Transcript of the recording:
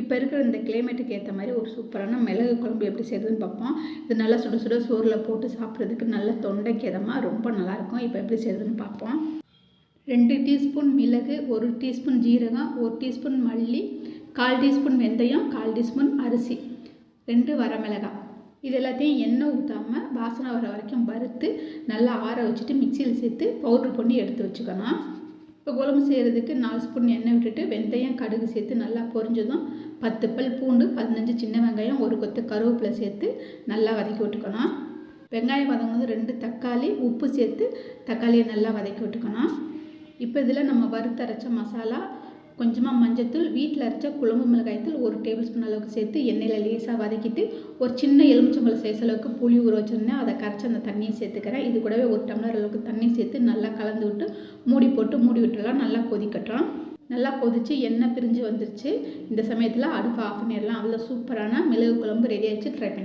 இப்போ இருக்கிற இந்த கிளைமேட்டுக்கு ஏற்ற மாதிரி ஒரு சூப்பரான மிளகு குழம்பு எப்படி செய்கிறதுன்னு பார்ப்போம். இது நல்லா சுட சுட சோறில் போட்டு சாப்பிட்றதுக்கு நல்ல தொண்டைக்கு இதமாக ரொம்ப நல்லாயிருக்கும். இப்போ எப்படி செய்கிறதுன்னு பார்ப்போம். ரெண்டு டீஸ்பூன் மிளகு ஒரு டீஸ்பூன் ஜீரகம் ஒரு டீஸ்பூன் மல்லி கால் டீஸ்பூன் வெந்தயம் கால் டீஸ்பூன் அரிசி. ரெண்டு வரமிளகாய். இது எல்லாத்தையும் எண்ணெய் ஊற்றாமல் வாசனை வர வரைக்கும் வறுத்து நல்லா ஆற வச்சுட்டு மிக்சியில் சேர்த்து பவுட்ரு பண்ணி எடுத்து வச்சுக்கணும். இப்போ குழம்பு செய்கிறதுக்கு நாலு ஸ்பூன் எண்ணெய் விட்டுட்டு வெந்தயம் கடுகு சேர்த்து நல்லா பொரிஞ்சதும் பத்து பல் பூண்டு பதினஞ்சு சின்ன வெங்காயம் ஒரு கொத்து கருவேப்பிலை சேர்த்து நல்லா வதக்கி விட்டுக்கணும். வெங்காயம் வதங்கும்போது ரெண்டு தக்காளி உப்பு சேர்த்து தக்காளியை நல்லா வதக்கி விட்டுக்கணும். இப்போ இதில் நம்ம வறுத்தரைச்ச மசாலா கொஞ்சமாக மஞ்சத்தூள் வீட்டில் அரைச்ச குழம்பு மிளகாய்த்தூள் ஒரு டேபிள் ஸ்பூன் அளவுக்கு சேர்த்து எண்ணெயில் லேசாக வதக்கிட்டு ஒரு சின்ன எலுமிச்சம்பழம் சைஸ் அளவுக்கு புளி ஊற வச்சுருந்தேன். அதை கரைச்சி அந்த தண்ணியை சேர்த்துக்கிறேன். இது கூடவே ஒரு டம்ளர் அளவுக்கு தண்ணி சேர்த்து மூடி போட்டு மூடி விட்டுலாம் நல்லா கொதிக்கட்டும் நல்லா கொதித்து எண்ணெய் பிரிஞ்சு வந்துருச்சு. இந்த சமயத்தில் அடுப்பு ஆஃப் பண்ணிடலாம் அவ்வளோ சூப்பரான மிளகு குழம்பு ரெடி ஆகிடுச்சு ட்ரை பண்ணி